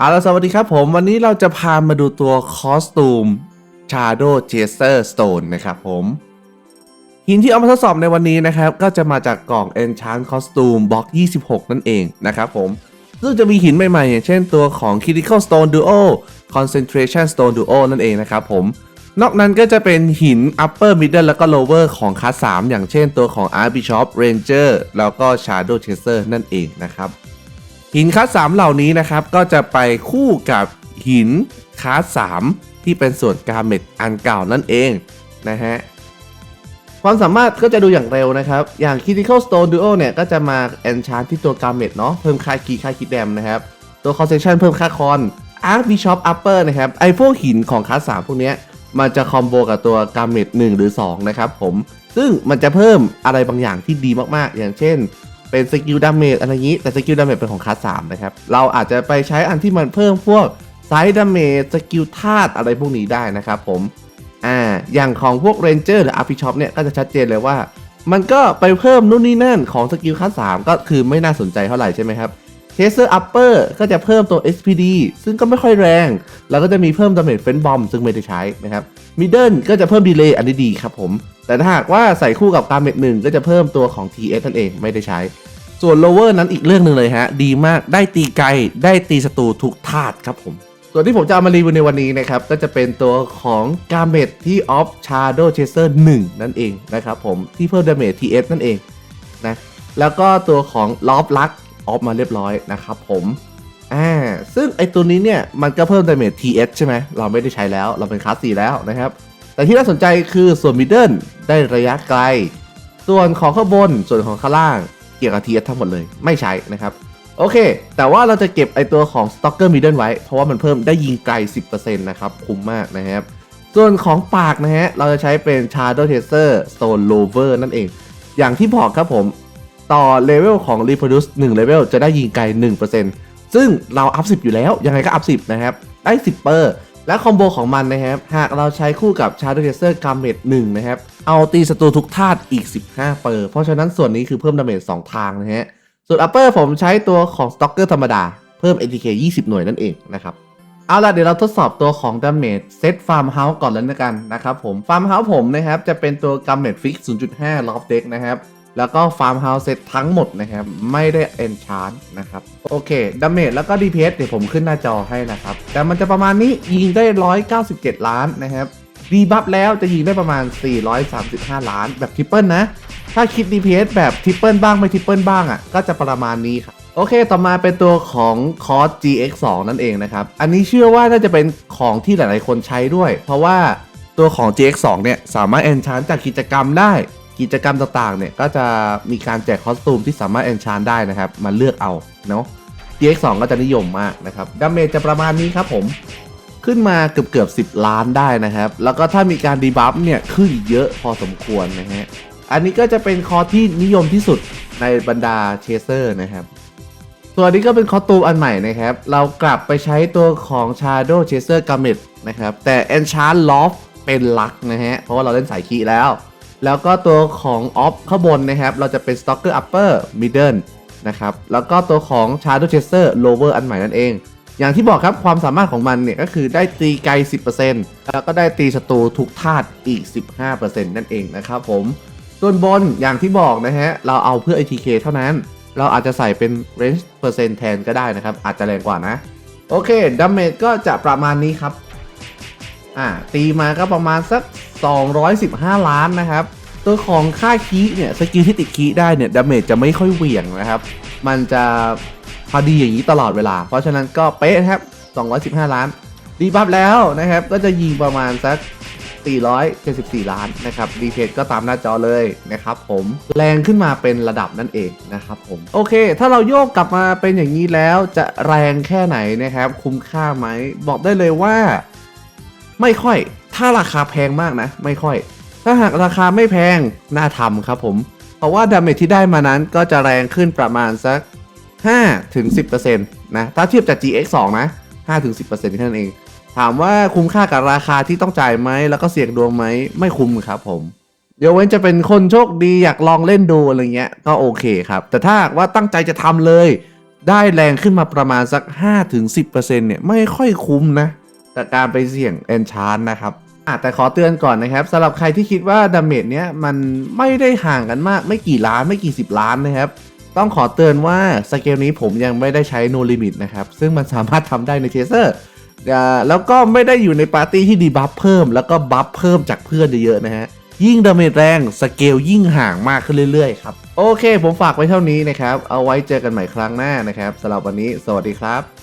เอาละสวัสดีครับผมวันนี้เราจะพามาดูตัวคอสตูม Shadow Chaser Stone นะครับผมหินที่เอามาทดสอบในวันนี้นะครับ ก็จะมาจากกล่อง Enchant Costume Box 26 นั่นเองนะครับผม ซึ่งจะมีหินใหม่ๆ อย่างเช่นตัวของ Critical Stone Duo Concentration Stone Duo นั่นเองนะครับผม นอกนั้นก็จะเป็นหิน Upper Middle แล้วก็ Lower ของคัส3อย่างเช่นตัวของ Archbishop Ranger แล้วก็ Shadow Chaser นั่นเองนะครับ หินคัสสามเหล่านี้นะครับ ก็จะไปคู่กับหินคัสสามที่เป็นส่วนกาเมตอันเก่านั่นเองนะฮะความสามารถก็จะดูอย่างเร็วนะครับ อย่าง Critical Stone Duo เนี่ย ก็จะมา Enchant ที่ตัวกาเมตเนาะเพิ่มค่าคีค่าคิดแดมนะครับ ตัว Concentration เพิ่มค่าคอน Archbishop Upper นะครับไอพวกหินของคัสสามพวกนี้มันจะคอมโบกับตัวกาเมต1หรือ 2 นะครับผม ซึ่งมันจะเพิ่มอะไรบางอย่างที่ดีมากๆ อย่างเช่น เป็นสกิลดาเมจอะไรอย่างนี้ แต่สกิลดาเมจเป็นของคลาสสามนะครับ เราอาจจะไปใช้อันที่มันเพิ่มพวกไซด์ดาเมจสกิลธาตุอะไรพวกนี้ได้นะครับผมอ่าอย่างของพวกเรนเจอร์หรืออาร์พิชอปเนี่ยก็จะชัดเจนเลยว่า มันก็ไปเพิ่มนู่นนี่นั่นของสกิลคลาสสามก็คือไม่น่าสนใจเท่าไหร่ใช่ไหมครับ เทเซอร์อัปเปอร์ก็จะเพิ่มตัว SPD ซึ่งก็ไม่ค่อยแรง แล้วก็จะมีเพิ่มดาเมจเฟนบอมซึ่งไม่ได้ใช้นะครับมิดเดิลก็จะเพิ่มดีเลย์อันนี้ดีครับผม แต่ถ้าหากว่าใส่คู่กับการเมจหนึ่งก็จะเพิ่มตัวของ TS นั่นเองไม่ได้ใช้ ส่วน lower นั้นอีกเรื่องหนึ่งเลยฮะ ดีมากได้ตีไกล ได้ตีศัตรูทุกธาตุครับผม ส่วนที่ผมจะเอามารีวิวในวันนี้นะครับ ก็จะเป็นตัวของ g a m e t ที่ Off Shadow Chaser 1นั่นเองนะครับผมที่เพิ่ม damage TS นั่นเองนะแล้วก็ตัวของ l o f Luck Off มาเรียบร้อยนะครับผมอ่าซึ่งไอตัวนี้เนี่ยมันก็เพิ่ม damage TS ใช่ไหมเราไม่ได้ใช้แล้วเราเป็นคลาส4แล้วนะครับ แต่ที่น่าสนใจคือส่วน middle ได้ระยะไกล ส่วนของข้างบนส่วนของข้างล่างเกี่ยวกับ TS ทั้งหมดเลยไม่ใช้นะครับโอเค แต่ว่าเราจะเก็บไอตัวของ Stalker Middle ไว้ เพราะว่ามันเพิ่มได้ยิงไกล 10%นะครับ คุ้มมากนะครับ ส่วนของปากนะฮะ เราจะใช้เป็น Shadow Chaser Stone Lover นั่นเอง อย่างที่บอกครับผม ต่อเลเวลของ Reproduce 1เลเวลจะได้ยิงไกล 1%ซึ่งเราอัพ 10 อยู่แล้ว ยังไงก็อัพ 10 นะครับ ได้ 10 เปอร์ และคอมโบของมันนะครับ หากเราใช้คู่กับ Shadow Chaser g a m e t 1นะครับ เอาตีศัตรูทุกธาตุอีก 15 เปอร์ เพราะฉะนั้นส่วนนี้คือเพิ่มดาเมจ2ทางนะฮะ ส่วน Upper ผมใช้ตัวของ Stalker ธรรมดา เพิ่ม ATK 20 หน่วยนั่นเองนะครับเอาล่ะเดี๋ยวเราทดสอบตัวของ Damage Set Farm House ก่อนแล้วนะกันนะครับผม Farm House ผมนะครับจะเป็นตัว Damage Fix 0.5 Loft Deck นะครับ แล้วก็ Farm House Set ทั้งหมดนะครับ ไม่ได้ Enchant นะครับ โอเค Damage แล้วก็ DPS เดี๋ยวผมขึ้นหน้าจอให้นะครับ แต่มันจะประมาณนี้ยิงได้ 197 ล้านนะครับดีบัฟแล้วจะยิงได้ประมาณ 435 ล้านแบบทริปเปิลนะ ถ้าคิด DPS แบบทริปเปิลบ้างไม่ทริปเปิลบ้างอะก็จะประมาณนี้ครับโอเค ต่อมาเป็นตัวของ c o s GX2 นั่นเองนะครับ อันนี้เชื่อว่าน่าจะเป็นของที่หลายๆคนใช้ด้วย เพราะว่าตัวของ GX2 เนี่ย สามารถ enchant จากกิจกรรมได้ กิจกรรมต่างๆเนี่ยก็จะมีการแจกคอสตูมที่สามารถ enchant ได้นะครับมาเลือกเอาเนาะ GX2 ก็จะนิยมมากนะครับดาเมจจะประมาณนี้ครับผมขึ้นมาเกือบเกือบ10ล้านได้นะครับ แล้วก็ถ้ามีการดีบัฟเนี่ยขึ้นเยอะพอสมควรนะฮะอันนี้ก็จะเป็นคอที่นิยมที่สุดในบรรดาเชเซอร์นะครับส่วนนี้ก็เป็นคอตูมอันใหม่นะครับ เรากลับไปใช้ตัวของ Shadow Chaser g a m e t นะครับ แต่ Enchant Loft เป็นหลักนะฮะ เพราะว่าเราเล่นสายคีแล้ว แล้วก็ตัวของ Off ข้างบนนะครับ เราจะเป็น Stalker Upper Middle นะครับ แล้วก็ตัวของ Shadow Chaser Lower อันใหม่นั่นเอง อย่างที่บอกครับความสามารถของมันเนี่ยก็คือได้ตีไกล 10%แล้วก็ได้ตีศัตรูทุกธาตุอีก 15%นั่นเองนะครับผม ส่วนบนอย่างที่บอกนะฮะ เราเอาเพื่อ ATK เท่านั้น เราอาจจะใส่เป็น range เปอร์เซ็นต์แทนก็ได้นะครับ อาจจะแรงกว่านะ โอเคดาเมจก็จะประมาณนี้ครับ อ่าตีมาก็ประมาณสัก 215 ล้านนะครับ ตัวของค่าคีเนี่ยสกิลที่ติดคีได้เนี่ยดาเมจจะไม่ค่อยเหวี่ยงนะครับ มันจะพอดีอย่างนี้ตลอดเวลา เพราะฉะนั้นก็เป๊ะนะครับ 215 ล้านดีบัฟแล้วนะครับ ก็จะยิงประมาณสัก 474 ล้านนะครับดีเพจก็ตามหน้าจอเลยนะครับผมแรงขึ้นมาเป็นระดับนั่นเองนะครับผม โอเค ถ้าเราโยกกลับมาเป็นอย่างนี้แล้วจะแรงแค่ไหนนะครับ คุ้มค่าไหม บอกได้เลยว่า ไม่ค่อย ถ้าราคาแพงมากนะ ไม่ค่อย ถ้าหากราคาไม่แพง น่าทำครับผม เพราะว่าดาเมจที่ได้มานั้นก็จะแรงขึ้นประมาณสัก5ถึง10%นะ ถ้าเทียบจาก GX2 นะ5ถึง10%แค่นั้นเอง ถามว่าคุ้มค่ากับราคาที่ต้องจ่ายไหม แล้วก็เสี่ยงดวงไหม ไม่คุ้มครับผมเดี๋ยกเว้นจะเป็นคนโชคดีอยากลองเล่นดูอะไรเงี้ยก็โอเคครับ แต่ถ้าว่าตั้งใจจะทำเลย ได้แรงขึ้นมาประมาณสัก 5-10%เนี่ยไม่ค่อยคุ้มนะ กับการไปเสี่ยงเอนชานนะครับอะแต่ขอเตือนก่อนนะครับสำหรับใครที่คิดว่าดาเมจเนี้ยมันไม่ได้ห่างกันมากไม่กี่ล้านไม่กี่สิบล้านนะครับ ต้องขอเตือนว่าสเกลนี้ผมยังไม่ได้ใช้โนลิมิตนะครับ ซึ่งมันสามารถทำได้ในเทเซอร์แล้วก็ไม่ได้อยู่ในปาร์ตี้ที่ดีบัฟเพิ่ม แล้วก็บัฟเพิ่มจากเพื่อนเยอะๆนะฮะยิ่งดาเมจแรงสเกลยิ่งห่างมากขึ้นเรื่อยๆครับ โอเค ผมฝากไว้เท่านี้นะครับ เอาไว้เจอกันใหม่ครั้งหน้านะครับสำหรับวันนี้ สวัสดีครับ